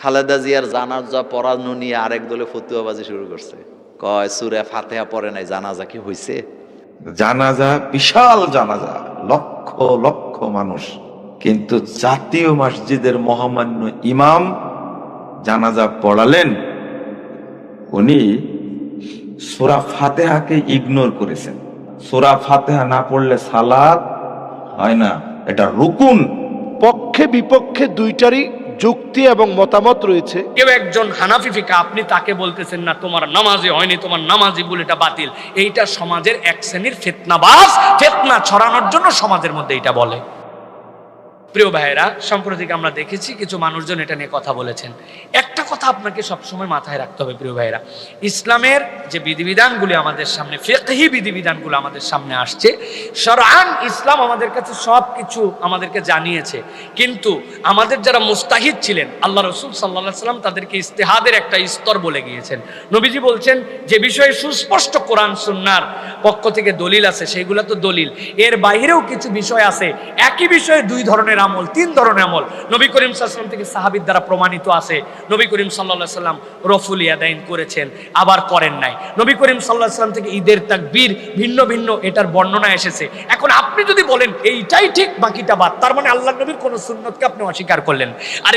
খালেদা জিয়ার জানাজা পড়ানো নিয়ে আরেক দলে ফতুয়াবাজি শুরু করছে। কয় সুরে ফাতেহা পড়ে নাই জানাজা কি হইছে? জানাজা বিশাল জানাজা লক্ষ লক্ষ মানুষ। কিন্তু জাতীয় মসজিদের মহামান্য ইমাম জানাজা পড়ালেন উনি সোরা ফাতেহাকে ইগনোর করেছেন। সোরা ফাতেহা না পড়লে সালাদ হয় না এটা রুকুন। পক্ষে বিপক্ষে দুইটারই যুক্তি এবং মতামত রয়েছে। কেউ একজন হানাফি ফিকা, আপনি তাকে বলতেছেন, না, তোমার নামাজে হয়নি, তোমার নামাজি বলে এটা বাতিল। এইটা সমাজের এক শ্রেণির ফেতনাবাস ফেতনা ছড়ানোর জন্য সমাজের মধ্যে এটা বলে। প্রিয় ভাইয়েরা, সাম্প্রতিক আমরা দেখেছি কিছু মানুষজন এটা নিয়ে কথা বলেছেন। একটা কথা আপনাকে সবসময় মাথায় রাখতে হবে, প্রিয় ভাইয়েরা। ইসলামের যে বিধিবিধানগুলি আমাদের সামনে, ফেকহি বিধিবিধানগুলো আমাদের সামনে আসছে সরান ইসলাম আমাদের কাছে সব কিছু আমাদেরকে জানিয়েছে। কিন্তু আমাদের যারা মুস্তাহিদ ছিলেন, আল্লাহ রসুল সাল্লাহ সাল্লাম তাদেরকে ইস্তেহাদের একটা স্তর বলে গিয়েছেন। নবীজি বলছেন, যে বিষয়ে সুস্পষ্ট কোরআন, সুন্নার পক্ষ থেকে দলিল আছে, সেগুলো তো দলিল। এর বাইরেও কিছু বিষয় আছে। একই বিষয়ে দুই ধরনের আমল, তিন ধরনের আমল। নবী করিম সাল্লাম থেকে সাহাবিদ দ্বারা প্রমাণিত আছে। নবী সাল্লাহ সাল্লাম রফুল ইয়াদাইন করেছেন, আবার করেন নাই। নবী করিম সাল্লাহ সাল্লাম থেকে ঈদের তাকবীর ভিন্ন ভিন্ন এটার বর্ণনা এসেছে। এখন আপনি যদি বলেন, এইটাই ঠিক, বাকিটা বাদ, তার মানে আল্লাহ নবীর কোনো সুন্নতকে আপনি অস্বীকার করলেন। আর